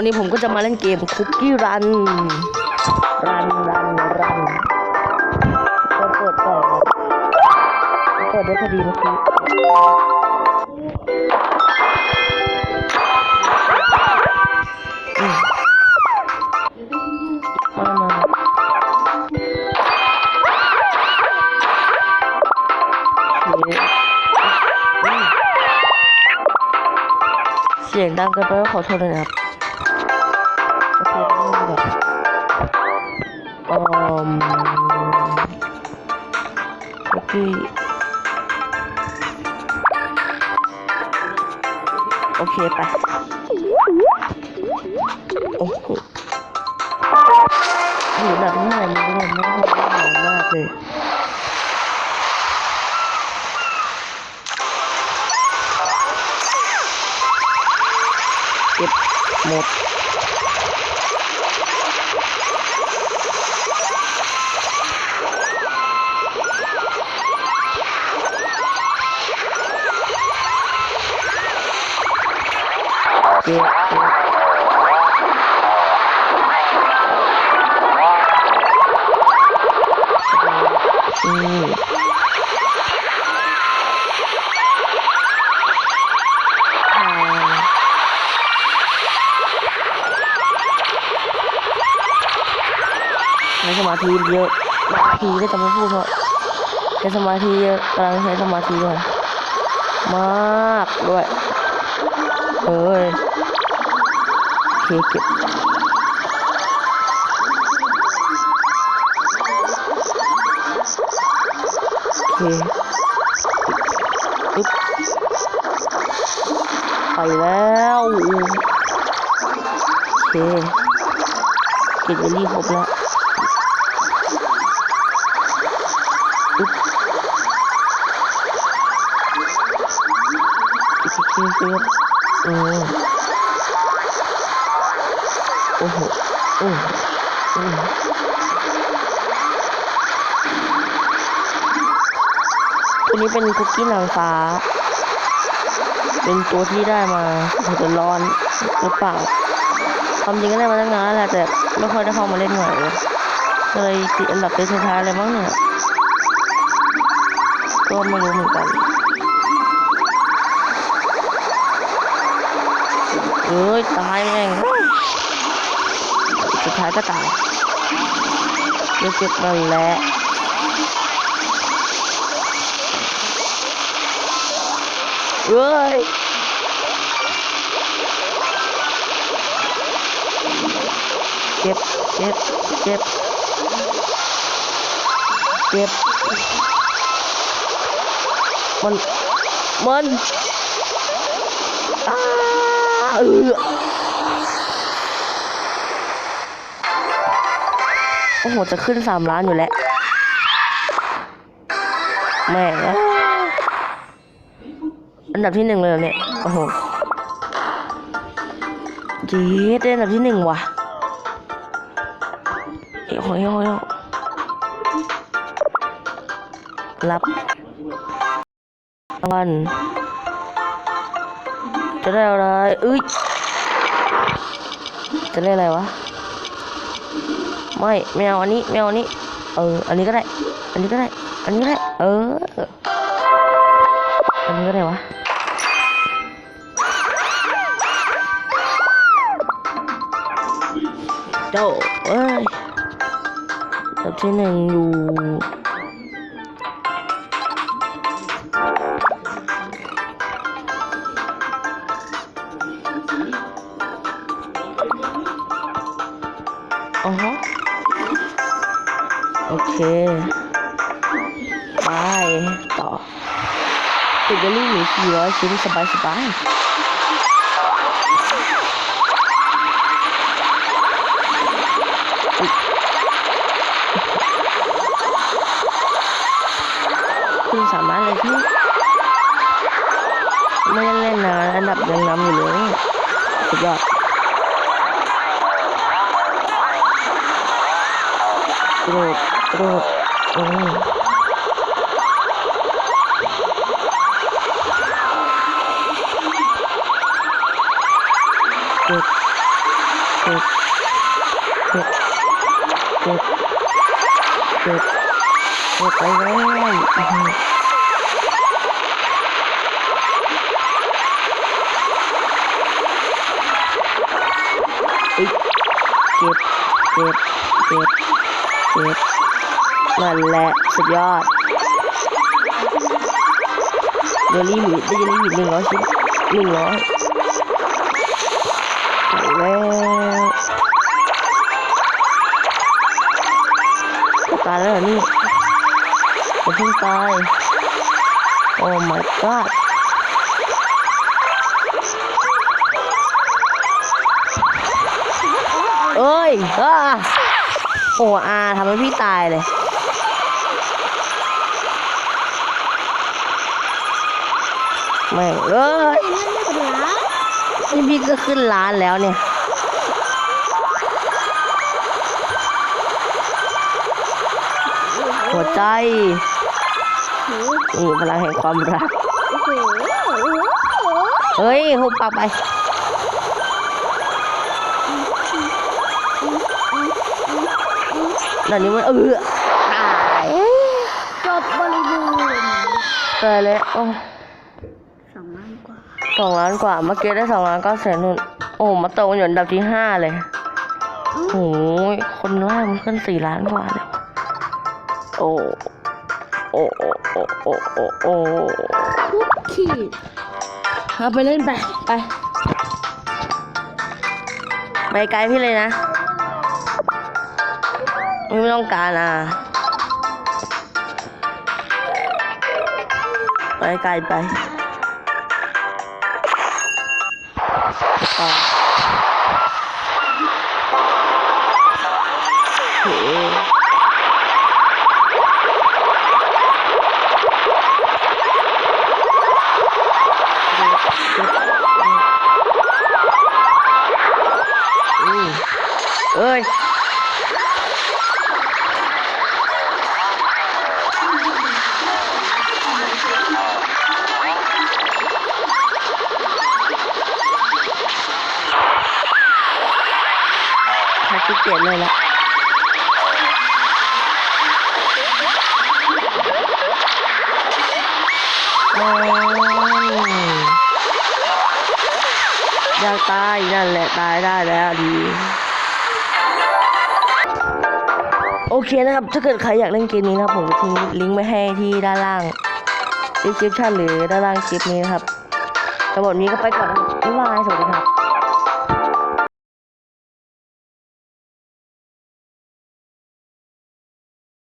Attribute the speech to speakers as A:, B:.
A: วันนี้ผมก็จะมาเล่นเกมคุกกี้รัน รันรันรันก็เปิดต่อเปิดได้พอดีเมื่อกี้อืมมามาโอเคอืมเสียงดังเกินไปก็ขอโทษด้วยนะครับ โอเคนี่แบบอมโอเคโอเคไปโอ้โหอยู่แบบนี้เลยมันก็ไม่ได้ทำอะไรมากเลยเก็บหมด เก็บเก็บอืมอ่า ใช้สมาธิเยอะบางทีก็จะไม่พูดเพราะใช้สมาธิเยอะกำลังใช้สมาธิด้วยมากด้วยเอ้ย โอเคเก็บโอเคปึ๊บไปแล้วโอเคเก็บเบลลี่ครบแล้วปึ๊บเก็บเก็บเก็บอืม โอ้โหโอ้โหโอ้ตัวนี้เป็นคุกกี้นางฟ้า เป็นตัวที่ได้มาเดือดร้อนหรือเปล่าความจริงก็ได้มาตั้งนานแล้วแหละแต่ไม่ค่อยได้เข้ามาเล่นหน่อยเลยก็เลยติดอันดับเป็นสุดท้ายเลยมั้งเนี่ยก็ไม่รู้เหมือนกันเอ้ยตายแม่ง สุดท้ายก็ตายเก็บเก็บนั่นแหละเอ้ยเก็บเก็บเก็บเก็บมันมันอ้าเออ โอ้โห จะขึ้นสามล้านอยู่แล้ว แม่อันดับที่หนึ่งเลยเนี่ย โอ้โหจีดได้อันดับที่หนึ่งว่ะเอ้ยโอ้ยโอ้ยโอ้ยรับรางวัลจะได้อะไรเอ้ยจะได้อะไรวะ ไม่ไม่เอาอันนี้ไม่เอาอันนี้ เออ อันนี้ก็ได้ อันนี้ก็ได้ อันนี้ก็ได้ เออ อันนี้ก็ได้วะเจ้าเอ้ยอันดับที่หนึ่งอยู่อ๋อ โอเค ไป ต่อติดเบลลี่อยู่400ชิ้นสบายสบายอุ๊ยขึ้นสามารถเลยพี่ไม่ได้เล่นนานอันดับยังนำอยู่เลยสุดยอดกระโดด กระโดดอืมเก็บจ็บเจ็บเจ็บเจ็บเจ็บไปแล้วอื้อหืออุ๊ยเจ็บเจ็บเจ็บเจ็บ นั่นแหละสุดยอดเดลี่มีได้เดลี่มีหนึ่งร้อยชิ้นหนึ่งร้อยแล้วตายแล้วนี่จะเพิ่งตาย โอ้ my god เอ้ยอ่าโอ้อาทำให้พี่ตายเลย แม่งเอ้ย
B: เล่นได้กับหลาน
A: นี่พี่ก็ขึ้นร้านแล้วเนี่ยหัวใจ
B: โอ้
A: นี่พลังแห่งความรัก
B: โหโอ้โห
A: เฮ้ยหุบปากไปด่านนี้มันเออตาย
B: จบบริบูรณ์
A: ตายแล้วโอ้
B: สองล้านกว่า
A: สองล้านกว่า เมื่อกี้ได้สองล้านเก้าแสนนู่น โอ้มาตกอยู่อันดับที่ห้าเลยโอ้ยคนแรกมันขึ้นสี่ล้านกว่าเลยโอ้โอ้โอ้โอ้โอ้โอ้โอ้
B: ทุกขีด
A: เอาไปเล่นไป ไป ไปไกลพี่เลยนะ ไม่ต้องการอะ ไปไกลไป ต่ กียจเลยละโอ้ยากตายนั่นแหละตายได้แล้วดีโอเคนะครับ ถ้าเกิดใครอยากเล่นเกมนี้นะครับ ผมจะทิ้งลิงก์ไว้ให้ที่ด้านล่าง description หรือด้านล่างคลิปนี้นะครับสำหรับนี้ก็ไปก่อนนะครับบ๊ายบายสวัสดีครับ